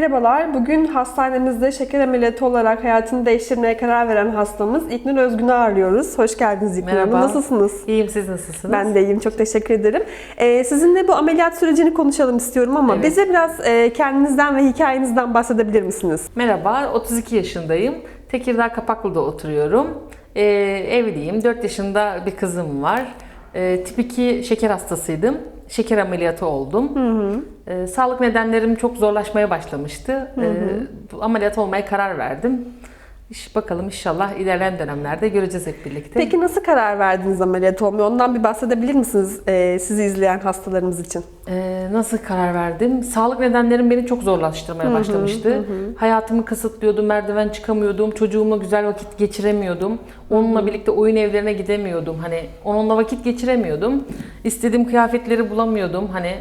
Merhabalar. Bugün hastanemizde şeker ameliyatı olarak hayatını değiştirmeye karar veren hastamız İknur Özgün'ü ağırlıyoruz. Hoş geldiniz İknur Hanım. Merhaba. Nasılsınız? İyiyim siz nasılsınız? Ben de iyiyim. Çok teşekkür ederim. Ee, sizinle bu ameliyat sürecini konuşalım istiyorum ama Evet. bize biraz e, kendinizden ve hikayenizden bahsedebilir misiniz? Merhaba, 32 yaşındayım. Tekirdağ Kapaklı'da oturuyorum. Ee, evliyim, 4 yaşında bir kızım var. Ee, tip 2 şeker hastasıydım. Şeker ameliyatı oldum. Ee, sağlık nedenlerim çok zorlaşmaya başlamıştı. Ee, bu ameliyat olmaya karar verdim. İş, bakalım inşallah ilerleyen dönemlerde göreceğiz hep birlikte. Peki nasıl karar verdiniz ameliyat olmaya? Ondan bir bahsedebilir misiniz e, sizi izleyen hastalarımız için? Ee, nasıl karar verdim? Sağlık nedenlerim beni çok zorlaştırmaya başlamıştı. Hayatımı kısıtlıyordum, merdiven çıkamıyordum, çocuğumla güzel vakit geçiremiyordum. Onunla birlikte oyun evlerine gidemiyordum. Hani onunla vakit geçiremiyordum. İstediğim kıyafetleri bulamıyordum. Hani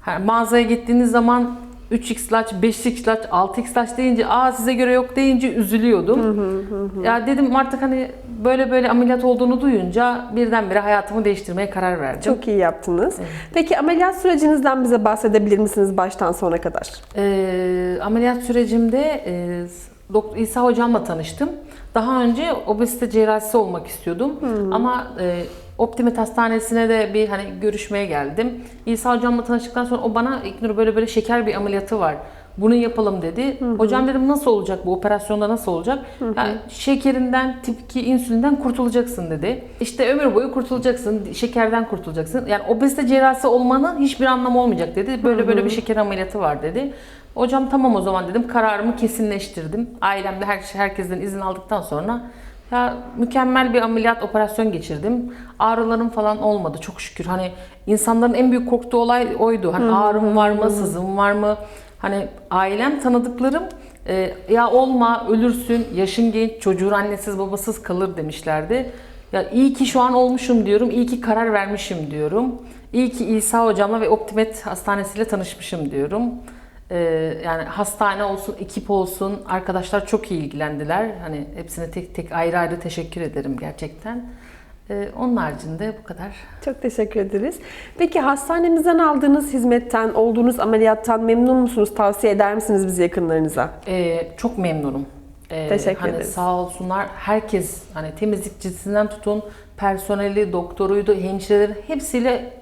ha, mağazaya gittiğiniz zaman 3x large, 5x large, 6x large deyince aa size göre yok deyince üzülüyordum. Ya dedim artık hani böyle böyle ameliyat olduğunu duyunca birdenbire hayatımı değiştirmeye karar verdim. Çok iyi yaptınız. Peki ameliyat sürecinizden bize bahsedebilir misiniz baştan sona kadar? Ee, ameliyat sürecimde e, Doktor İsa hocamla tanıştım. Daha önce obezite cerrahisi olmak istiyordum. Ama e, Optimet Hastanesi'ne de bir hani görüşmeye geldim. İsa hocamla tanıştıktan sonra o bana İknur böyle böyle şeker bir ameliyatı var. Bunu yapalım dedi. Hocam dedim nasıl olacak bu operasyonda nasıl olacak? Ya, şekerinden tip 2 insülinden kurtulacaksın dedi. İşte ömür boyu kurtulacaksın, şekerden kurtulacaksın. Yani obezite cerrahisi olmanın hiçbir anlamı olmayacak dedi. Böyle böyle bir şeker ameliyatı var dedi. Hocam tamam o zaman dedim. Kararımı kesinleştirdim. Ailemde her, herkesten izin aldıktan sonra ya mükemmel bir ameliyat operasyon geçirdim. Ağrılarım falan olmadı çok şükür. Hani insanların en büyük korktuğu olay oydu. Hani ağrım var mı, sızım var mı? Hani ailem, tanıdıklarım e, ya olma, ölürsün, yaşın genç, çocuğun annesiz babasız kalır demişlerdi. Ya iyi ki şu an olmuşum diyorum, iyi ki karar vermişim diyorum. İyi ki İsa hocamla ve Optimet Hastanesi'yle tanışmışım diyorum. Ee, yani hastane olsun, ekip olsun, arkadaşlar çok iyi ilgilendiler. Hani hepsine tek tek ayrı ayrı teşekkür ederim gerçekten. Ee, onun haricinde bu kadar. Çok teşekkür ederiz. Peki hastanemizden aldığınız hizmetten, olduğunuz ameliyattan memnun musunuz? Tavsiye eder misiniz bizi yakınlarınıza? Ee, çok memnunum. Ee, Teşekkür hani ederiz. Sağ olsunlar. Herkes hani temizlikçisinden tutun, personeli, doktoruydu, hemşireleri hepsiyle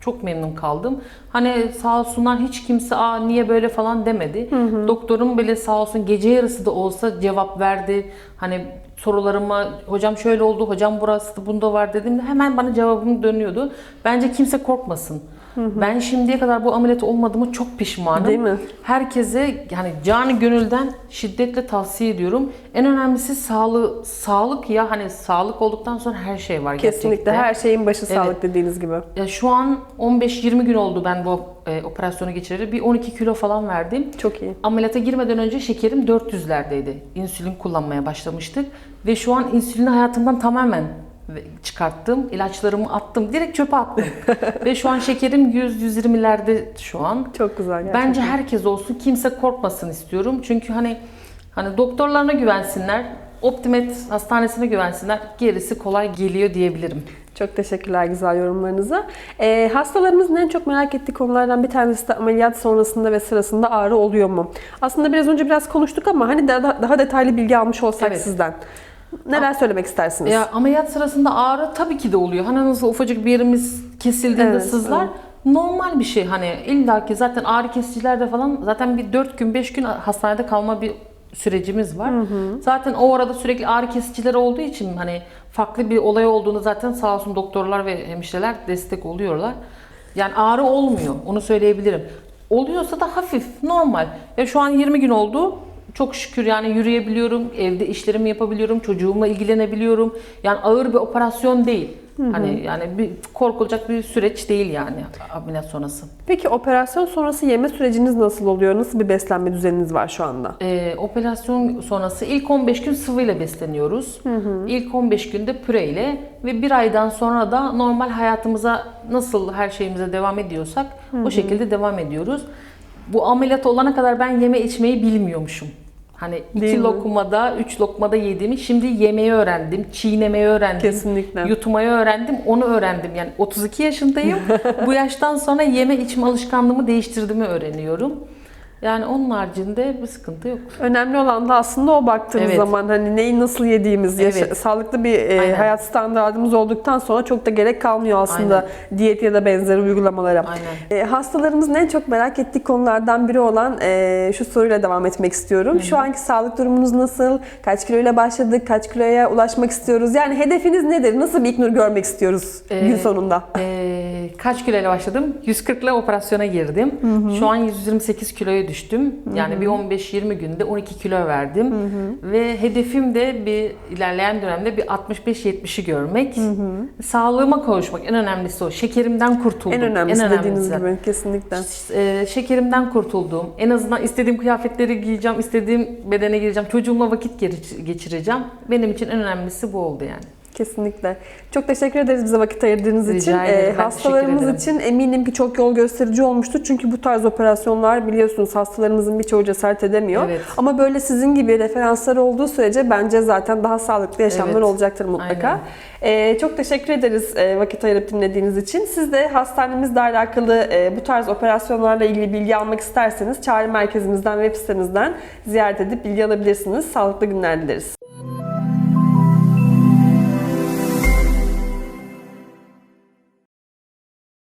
çok memnun kaldım. Hani sağ olsunlar hiç kimse aa niye böyle falan demedi. Doktorum bile sağ olsun gece yarısı da olsa cevap verdi. Hani sorularıma hocam şöyle oldu, hocam burası da bunda var dediğimde hemen bana cevabım dönüyordu. Bence kimse korkmasın. Ben şimdiye kadar bu ameliyat olmadığımı çok pişmanım. Değil mi? Herkese yani canı gönülden şiddetle tavsiye ediyorum. En önemlisi sağlığı, sağlık ya hani sağlık olduktan sonra her şey var Kesinlikle gerçekten. her şeyin başı Evet. sağlık dediğiniz gibi. Ya şu an 15-20 gün oldu ben bu e, operasyonu geçireli. Bir 12 kilo falan verdim. Çok iyi. Ameliyata girmeden önce şekerim 400'lerdeydi. İnsülin kullanmaya başlamıştık. Ve şu an insülini hayatımdan tamamen çıkarttım. İlaçlarımı attım. Direkt çöpe attım. Ve şu an şekerim 100-120'lerde şu an. Çok güzel gerçekten. Bence herkes olsun. Kimse korkmasın istiyorum. Çünkü hani hani doktorlarına güvensinler. Optimet hastanesine güvensinler. Gerisi kolay geliyor diyebilirim. Çok teşekkürler güzel yorumlarınıza. Ee, hastalarımızın en çok merak ettiği konulardan bir tanesi de ameliyat sonrasında ve sırasında ağrı oluyor mu? Aslında biraz önce biraz konuştuk ama hani daha, daha detaylı bilgi almış olsak Evet. sizden. Neler söylemek istersiniz? Ya ameliyat sırasında ağrı tabii ki de oluyor. Hani nasıl ufacık bir yerimiz kesildiğinde Evet, sızlar. evet. Normal bir şey hani illaki zaten ağrı kesicilerde falan zaten bir 4 gün 5 gün hastanede kalma bir sürecimiz var. Zaten o arada sürekli ağrı kesiciler olduğu için hani farklı bir olay olduğunu zaten sağ olsun doktorlar ve hemşireler destek oluyorlar. Yani ağrı olmuyor onu söyleyebilirim. Oluyorsa da hafif, normal. Ya şu an 20 gün oldu. Çok şükür yani yürüyebiliyorum, evde işlerimi yapabiliyorum, çocuğumla ilgilenebiliyorum. Yani ağır bir operasyon değil. Hani yani bir korkulacak bir süreç değil yani ameliyat sonrası. Peki operasyon sonrası yeme süreciniz nasıl oluyor? Nasıl bir beslenme düzeniniz var şu anda? Ee, operasyon sonrası ilk 15 gün sıvıyla besleniyoruz. İlk 15 günde püreyle ve bir aydan sonra da normal hayatımıza nasıl her şeyimize devam ediyorsak o şekilde devam ediyoruz. Bu ameliyat olana kadar ben yeme içmeyi bilmiyormuşum. Hani Değil iki mi? üç lokmada yediğimi şimdi yemeyi öğrendim, çiğnemeyi öğrendim. Kesinlikle. Yutmayı öğrendim, onu öğrendim. Yani 32 yaşındayım. Bu yaştan sonra yeme içme alışkanlığımı değiştirdiğimi öğreniyorum. Yani onun haricinde bir sıkıntı yok. Önemli olan da aslında o baktığımız Evet. zaman hani neyi nasıl yediğimiz, yaşa- Evet. sağlıklı bir e, Aynen. hayat standartımız olduktan sonra çok da gerek kalmıyor aslında diyet ya da benzeri uygulamalara. Aynen. E, hastalarımızın en çok merak ettiği konulardan biri olan e, şu soruyla devam etmek istiyorum. Şu anki sağlık durumunuz nasıl? Kaç kiloyla başladık? Kaç kiloya ulaşmak istiyoruz? Yani hedefiniz nedir? Nasıl bir İlknur görmek istiyoruz Ee, gün sonunda? Ee, kaç kiloyla başladım? 140 ile operasyona girdim. Şu an 128 kiloya düştüm. Yani bir 15-20 günde 12 kilo verdim. Ve hedefim de bir ilerleyen dönemde bir 65-70'i görmek. Sağlığıma kavuşmak en önemlisi o. Şekerimden kurtuldum. En önemlisi En dediğiniz önemlisi. gibi kesinlikle. Ee, şekerimden kurtuldum. En azından istediğim kıyafetleri giyeceğim, istediğim bedene gireceğim. Çocuğumla vakit geçireceğim. Benim için en önemlisi bu oldu yani. Kesinlikle. Çok teşekkür ederiz bize vakit ayırdığınız Rica için. ederim. Ee, hastalarımız için eminim ki çok yol gösterici olmuştur. Çünkü bu tarz operasyonlar biliyorsunuz hastalarımızın birçoğu cesaret edemiyor. Evet. Ama böyle sizin gibi referanslar olduğu sürece bence zaten daha sağlıklı yaşamlar Evet. olacaktır mutlaka. Aynen. Ee, çok teşekkür ederiz e, vakit ayırıp dinlediğiniz için. Siz de hastanemizle alakalı e, bu tarz operasyonlarla ilgili bilgi almak isterseniz çağrı merkezimizden, web sitemizden ziyaret edip bilgi alabilirsiniz. Sağlıklı günler dileriz.